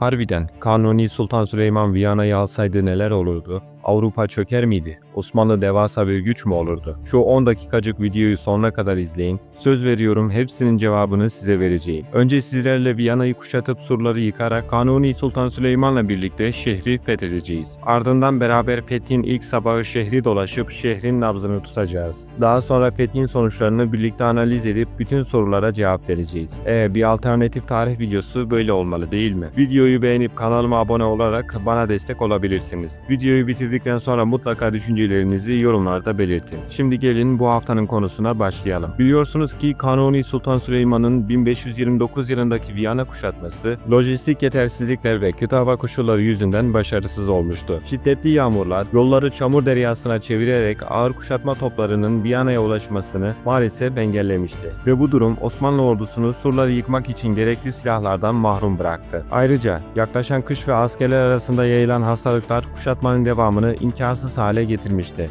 Harbiden Kanuni Sultan Süleyman Viyana'yı alsaydı neler olurdu? Avrupa çöker miydi? Osmanlı devasa bir güç mü olurdu? Şu 10 dakikacık videoyu sonuna kadar izleyin. Söz veriyorum hepsinin cevabını size vereceğim. Önce sizlerle Viyana'yı kuşatıp surları yıkarak Kanuni Sultan Süleyman'la birlikte şehri fethedeceğiz. Ardından beraber fethin ilk sabahı şehri dolaşıp şehrin nabzını tutacağız. Daha sonra fethin sonuçlarını birlikte analiz edip bütün sorulara cevap vereceğiz. Ee, bir alternatif tarih videosu böyle olmalı değil mi? Videoyu beğenip kanalıma abone olarak bana destek olabilirsiniz. Videoyu bitirdikten sonra mutlaka düşüncelerinizi yorumlarda belirtin. Şimdi gelin bu haftanın konusuna başlayalım. Biliyorsunuz ki Kanuni Sultan Süleyman'ın 1529 yılındaki Viyana kuşatması lojistik yetersizlikler ve kötü hava koşulları yüzünden başarısız olmuştu. Şiddetli yağmurlar yolları çamur deryasına çevirerek ağır kuşatma toplarının Viyana'ya ulaşmasını maalesef engellemişti. Ve bu durum Osmanlı ordusunu surları yıkmak için gerekli silahlardan mahrum bıraktı. Ayrıca yaklaşan kış ve askerler arasında yayılan hastalıklar kuşatmanın devamını imkansız hale getirmişti.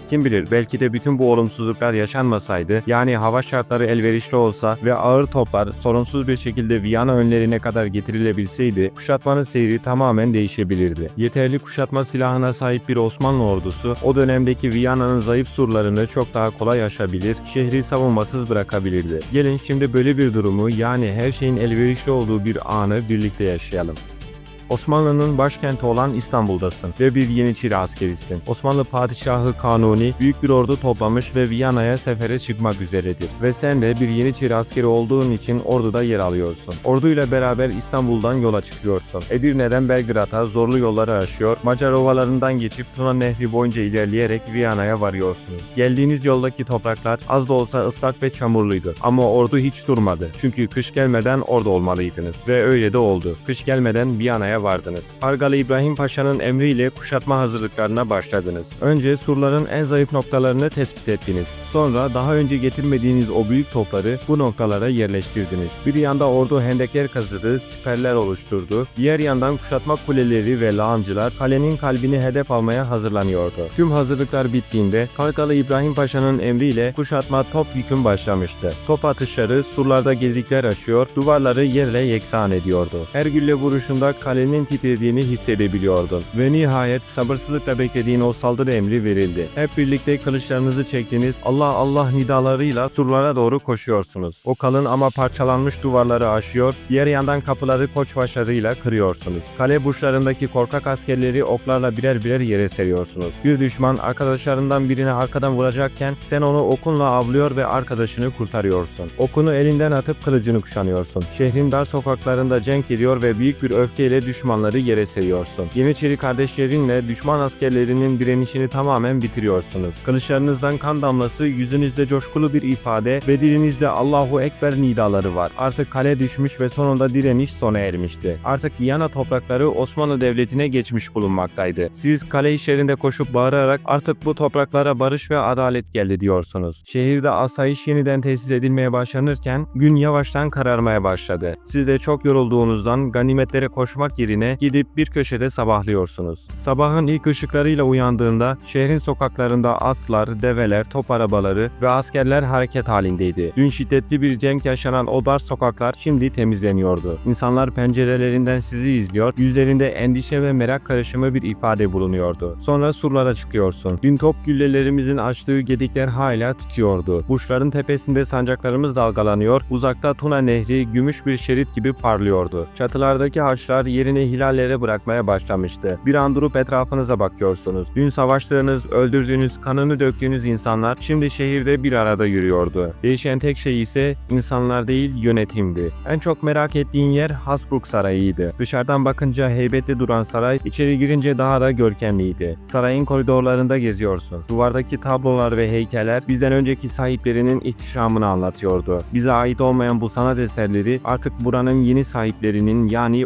Kim bilir belki de bütün bu olumsuzluklar yaşanmasaydı yani hava şartları elverişli olsa ve ağır toplar sorunsuz bir şekilde Viyana önlerine kadar getirilebilseydi kuşatmanın seyri tamamen değişebilirdi. Yeterli kuşatma silahına sahip bir Osmanlı ordusu o dönemdeki Viyana'nın zayıf surlarını çok daha kolay aşabilir, şehri savunmasız bırakabilirdi. Gelin şimdi böyle bir durumu yani her şeyin elverişli olduğu bir anı birlikte yaşayalım. Osmanlı'nın başkenti olan İstanbul'dasın ve bir Yeniçeri askerisin. Osmanlı padişahı Kanuni büyük bir ordu toplamış ve Viyana'ya sefere çıkmak üzeredir. Ve sen de bir Yeniçeri askeri olduğun için orduda yer alıyorsun. Orduyla beraber İstanbul'dan yola çıkıyorsun. Edirne'den Belgrad'a zorlu yolları aşıyor, Macar ovalarından geçip Tuna Nehri boyunca ilerleyerek Viyana'ya varıyorsunuz. Geldiğiniz yoldaki topraklar az da olsa ıslak ve çamurluydu. Ama ordu hiç durmadı. Çünkü kış gelmeden orada olmalıydınız. Ve öyle de oldu. Kış gelmeden Viyana'ya vardınız. Pargalı İbrahim Paşa'nın emriyle kuşatma hazırlıklarına başladınız. Önce surların en zayıf noktalarını tespit ettiniz. Sonra daha önce getirmediğiniz o büyük topları bu noktalara yerleştirdiniz. Bir yanda ordu hendekler kazıdı, siperler oluşturdu. Diğer yandan kuşatma kuleleri ve lağımcılar kalenin kalbini hedef almaya hazırlanıyordu. Tüm hazırlıklar bittiğinde Pargalı İbrahim Paşa'nın emriyle kuşatma top yüküm başlamıştı. Top atışları surlarda gedikler açıyor, duvarları yerle yeksan ediyordu. Her gülle vuruşunda kalenin titrediğini hissedebiliyordun. Ve nihayet sabırsızlıkla beklediğin o saldırı emri verildi. Hep birlikte kılıçlarınızı çektiniz, Allah Allah nidalarıyla surlara doğru koşuyorsunuz. O kalın ama parçalanmış duvarları aşıyor, diğer yandan kapıları koçbaşlarıyla kırıyorsunuz. Kale burçlarındaki korkak askerleri oklarla birer birer yere seriyorsunuz. Bir düşman arkadaşlarından birini arkadan vuracakken sen onu okunla avlıyor ve arkadaşını kurtarıyorsun. Okunu elinden atıp kılıcını kuşanıyorsun. Şehrin dar sokaklarında cenk ediyor ve büyük bir öfkeyle düşmanları yere seriyorsun. Yeniçeri kardeşlerinle düşman askerlerinin direnişini tamamen bitiriyorsunuz. Kılıçlarınızdan kan damlası, yüzünüzde coşkulu bir ifade ve dilinizde Allahu Ekber nidaları var. Artık kale düşmüş ve sonunda direniş sona ermişti. Artık Viyana toprakları Osmanlı Devleti'ne geçmiş bulunmaktaydı. Siz kale işlerinde koşup bağırarak artık bu topraklara barış ve adalet geldi diyorsunuz. Şehirde asayiş yeniden tesis edilmeye başlanırken gün yavaştan kararmaya başladı. Siz de çok yorulduğunuzdan ganimetlere koşmak yerine gidip bir köşede sabahlıyorsunuz. Sabahın ilk ışıklarıyla uyandığında şehrin sokaklarında atlar, develer, top arabaları ve askerler hareket halindeydi. Dün şiddetli bir cenk yaşanan o dar sokaklar şimdi temizleniyordu. İnsanlar pencerelerinden sizi izliyor, yüzlerinde endişe ve merak karışımı bir ifade bulunuyordu. Sonra surlara çıkıyorsun. Dün top güllelerimizin açtığı gedikler hala tutuyordu. Burçların tepesinde sancaklarımız dalgalanıyor, uzakta Tuna Nehri gümüş bir şerit gibi parlıyordu. Çatılardaki haçlar yerine hilallere bırakmaya başlamıştı. Bir an durup etrafınıza bakıyorsunuz. Dün savaştığınız, öldürdüğünüz, kanını döktüğünüz insanlar şimdi şehirde bir arada yürüyordu. Değişen tek şey ise insanlar değil yönetimdi. En çok merak ettiğin yer Habsburg Sarayı'ydı. Dışarıdan bakınca heybetli duran saray, içeri girince daha da görkemliydi. Sarayın koridorlarında geziyorsun. Duvardaki tablolar ve heykeller bizden önceki sahiplerinin ihtişamını anlatıyordu. Bize ait olmayan bu sanat eserleri artık buranın yeni sahiplerinin yani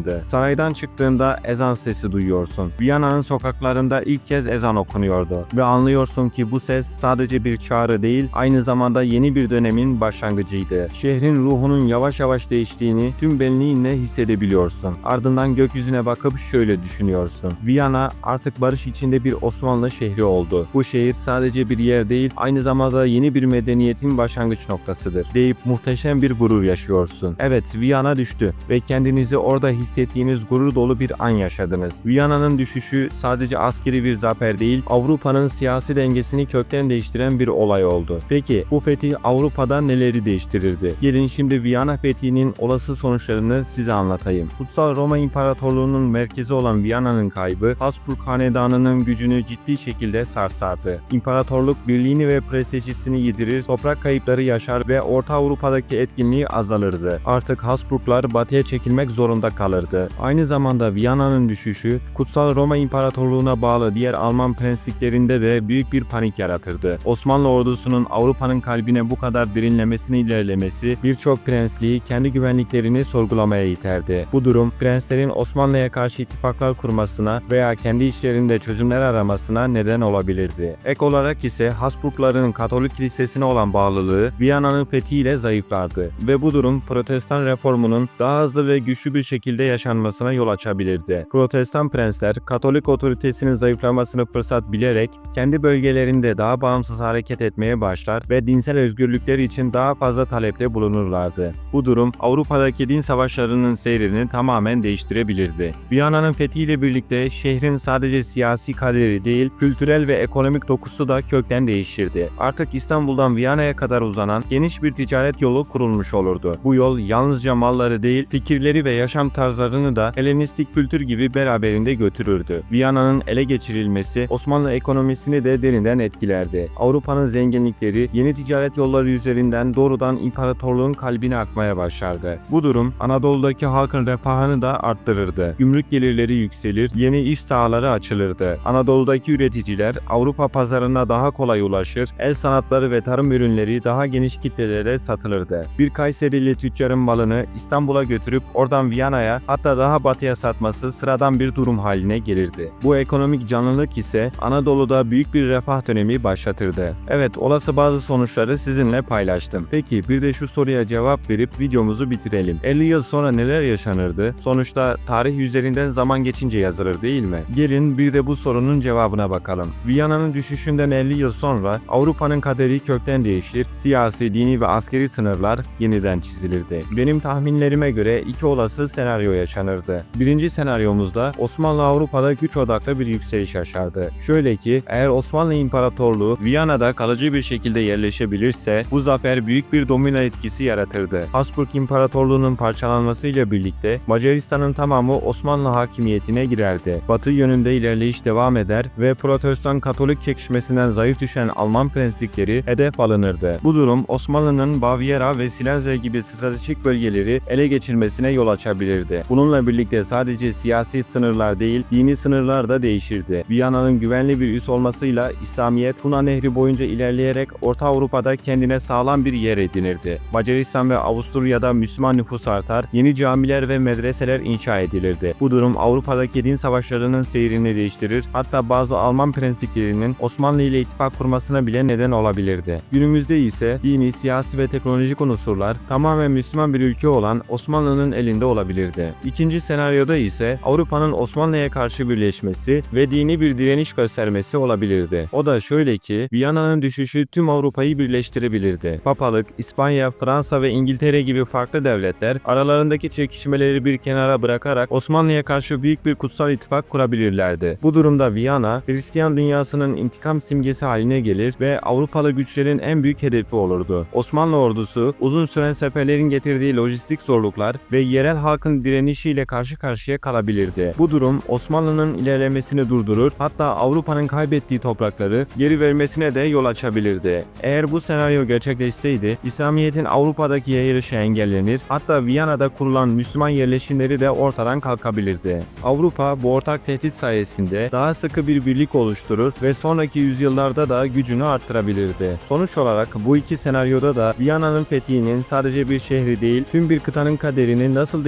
Osmanlı'nındı. Saraydan çıktığında ezan sesi duyuyorsun. Viyana'nın sokaklarında ilk kez ezan okunuyordu ve anlıyorsun ki bu ses sadece bir çağrı değil, aynı zamanda yeni bir dönemin başlangıcıydı. Şehrin ruhunun yavaş yavaş değiştiğini tüm benliğinle hissedebiliyorsun. Ardından gökyüzüne bakıp şöyle düşünüyorsun. Viyana artık barış içinde bir Osmanlı şehri oldu. Bu şehir sadece bir yer değil, aynı zamanda yeni bir medeniyetin başlangıç noktasıdır deyip muhteşem bir gurur yaşıyorsun. Evet, Viyana düştü ve kendinizi orada hissettiğiniz gurur dolu bir an yaşadınız. Viyana'nın düşüşü sadece askeri bir zafer değil, Avrupa'nın siyasi dengesini kökten değiştiren bir olay oldu. Peki bu fetih Avrupa'da neleri değiştirirdi? Gelin şimdi Viyana fethinin olası sonuçlarını size anlatayım. Kutsal Roma İmparatorluğu'nun merkezi olan Viyana'nın kaybı Habsburg Hanedanı'nın gücünü ciddi şekilde sarsardı. İmparatorluk birliğini ve prestijisini yitirir, toprak kayıpları yaşar ve Orta Avrupa'daki etkinliği azalırdı. Artık Habsburglar batıya çekilmek zorunda kalırdı. Aynı zamanda Viyana'nın düşüşü, Kutsal Roma İmparatorluğu'na bağlı diğer Alman prensliklerinde de büyük bir panik yaratırdı. Osmanlı ordusunun Avrupa'nın kalbine bu kadar derinlemesine ilerlemesi birçok prensliği kendi güvenliklerini sorgulamaya iterdi. Bu durum prenslerin Osmanlı'ya karşı ittifaklar kurmasına veya kendi içlerinde çözümler aramasına neden olabilirdi. Ek olarak ise Habsburgların Katolik kilisesine olan bağlılığı Viyana'nın fethiyle zayıflardı ve bu durum Protestan reformunun daha hızlı ve güçlü bir şekilde yaşanmasına yol açabilirdi. Protestan prensler Katolik otoritesinin zayıflamasını fırsat bilerek kendi bölgelerinde daha bağımsız hareket etmeye başlar ve dinsel özgürlükler için daha fazla talepte bulunurlardı. Bu durum Avrupa'daki din savaşlarının seyrini tamamen değiştirebilirdi. Viyana'nın fethiyle birlikte şehrin sadece siyasi kaderi değil, kültürel ve ekonomik dokusu da kökten değişirdi. Artık İstanbul'dan Viyana'ya kadar uzanan geniş bir ticaret yolu kurulmuş olurdu. Bu yol yalnızca malları değil, fikirleri ve yaşam tarzlarını da Helenistik kültür gibi beraberinde götürürdü. Viyana'nın ele geçirilmesi Osmanlı ekonomisini de derinden etkilerdi. Avrupa'nın zenginlikleri yeni ticaret yolları üzerinden doğrudan imparatorluğun kalbine akmaya başlardı. Bu durum Anadolu'daki halkın refahını da arttırırdı. Gümrük gelirleri yükselir, yeni iş sahaları açılırdı. Anadolu'daki üreticiler Avrupa pazarına daha kolay ulaşır, el sanatları ve tarım ürünleri daha geniş kitlelere satılırdı. Bir Kayserili tüccarın malını İstanbul'a götürüp oradan Viyana'ya hatta daha batıya satması sıradan bir durum haline gelirdi. Bu ekonomik canlılık ise Anadolu'da büyük bir refah dönemi başlatırdı. Evet olası bazı sonuçları sizinle paylaştım. Peki bir de şu soruya cevap verip videomuzu bitirelim. 50 yıl sonra neler yaşanırdı? Sonuçta tarih üzerinden zaman geçince yazılır değil mi? Gelin bir de bu sorunun cevabına bakalım. Viyana'nın düşüşünden 50 yıl sonra Avrupa'nın kaderi kökten değişir, siyasi, dini ve askeri sınırlar yeniden çizilirdi. Benim tahminlerime göre iki olası senaryo yaşanırdı. Birinci senaryomuzda Osmanlı Avrupa'da güç odaklı bir yükseliş yaşardı. Şöyle ki eğer Osmanlı İmparatorluğu Viyana'da kalıcı bir şekilde yerleşebilirse bu zafer büyük bir domino etkisi yaratırdı. Habsburg İmparatorluğu'nun parçalanmasıyla birlikte Macaristan'ın tamamı Osmanlı hakimiyetine girerdi. Batı yönünde ilerleyiş devam eder ve Protestan Katolik çekişmesinden zayıf düşen Alman prenslikleri hedef alınırdı. Bu durum Osmanlı'nın Baviera ve Silesia gibi stratejik bölgeleri ele geçirmesine yol açabilirdi. Bununla birlikte sadece siyasi sınırlar değil, dini sınırlar da değişirdi. Viyana'nın güvenli bir üs olmasıyla İslamiyet Tuna Nehri boyunca ilerleyerek Orta Avrupa'da kendine sağlam bir yer edinirdi. Macaristan ve Avusturya'da Müslüman nüfus artar, yeni camiler ve medreseler inşa edilirdi. Bu durum Avrupa'daki din savaşlarının seyrini değiştirir, hatta bazı Alman prensliklerinin Osmanlı ile ittifak kurmasına bile neden olabilirdi. Günümüzde ise dini, siyasi ve teknolojik unsurlar tamamen Müslüman bir ülke olan Osmanlı'nın elinde olabilirdi. İkinci senaryoda ise Avrupa'nın Osmanlı'ya karşı birleşmesi ve dini bir direniş göstermesi olabilirdi. O da şöyle ki Viyana'nın düşüşü tüm Avrupa'yı birleştirebilirdi. Papalık, İspanya, Fransa ve İngiltere gibi farklı devletler aralarındaki çekişmeleri bir kenara bırakarak Osmanlı'ya karşı büyük bir kutsal ittifak kurabilirlerdi. Bu durumda Viyana, Hristiyan dünyasının intikam simgesi haline gelir ve Avrupalı güçlerin en büyük hedefi olurdu. Osmanlı ordusu uzun süren seferlerin getirdiği lojistik zorluklar ve yerel halkın direnişiyle karşı karşıya kalabilirdi. Bu durum Osmanlı'nın ilerlemesini durdurur hatta Avrupa'nın kaybettiği toprakları geri vermesine de yol açabilirdi. Eğer bu senaryo gerçekleşseydi İslamiyet'in Avrupa'daki yayılışı engellenir hatta Viyana'da kurulan Müslüman yerleşimleri de ortadan kalkabilirdi. Avrupa bu ortak tehdit sayesinde daha sıkı bir birlik oluşturur ve sonraki yüzyıllarda da gücünü arttırabilirdi. Sonuç olarak bu iki senaryoda da Viyana'nın fethinin sadece bir şehri değil tüm bir kıtanın kaderini nasıl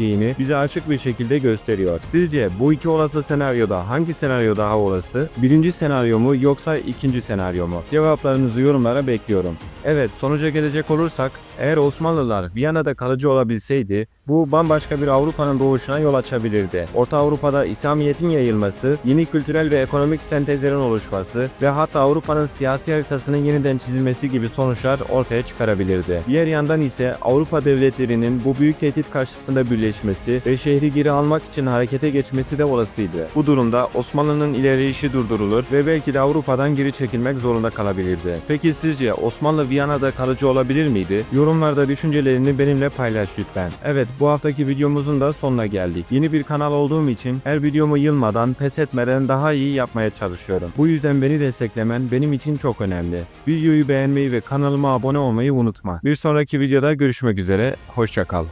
değiştirebileceğini bize açık bir şekilde gösteriyor. Sizce bu iki olası senaryoda hangi senaryo daha olası? Birinci senaryo mu yoksa ikinci senaryo mu? Cevaplarınızı yorumlara bekliyorum. Evet sonuca gelecek olursak Eğer Osmanlılar Viyana'da kalıcı olabilseydi, bu bambaşka bir Avrupa'nın doğuşuna yol açabilirdi. Orta Avrupa'da İslamiyet'in yayılması, yeni kültürel ve ekonomik sentezlerin oluşması ve hatta Avrupa'nın siyasi haritasının yeniden çizilmesi gibi sonuçlar ortaya çıkarabilirdi. Diğer yandan ise Avrupa devletlerinin bu büyük tehdit karşısında birleşmesi ve şehri geri almak için harekete geçmesi de olasıydı. Bu durumda Osmanlı'nın ilerleyişi durdurulur ve belki de Avrupa'dan geri çekilmek zorunda kalabilirdi. Peki sizce Osmanlı Viyana'da kalıcı olabilir miydi? Yorumlarda düşüncelerini benimle paylaş lütfen. Evet bu haftaki videomuzun da sonuna geldik. Yeni bir kanal olduğum için her videomu yılmadan, pes etmeden daha iyi yapmaya çalışıyorum. Bu yüzden beni desteklemen benim için çok önemli. Videoyu beğenmeyi ve kanalıma abone olmayı unutma. Bir sonraki videoda görüşmek üzere, hoşçakal.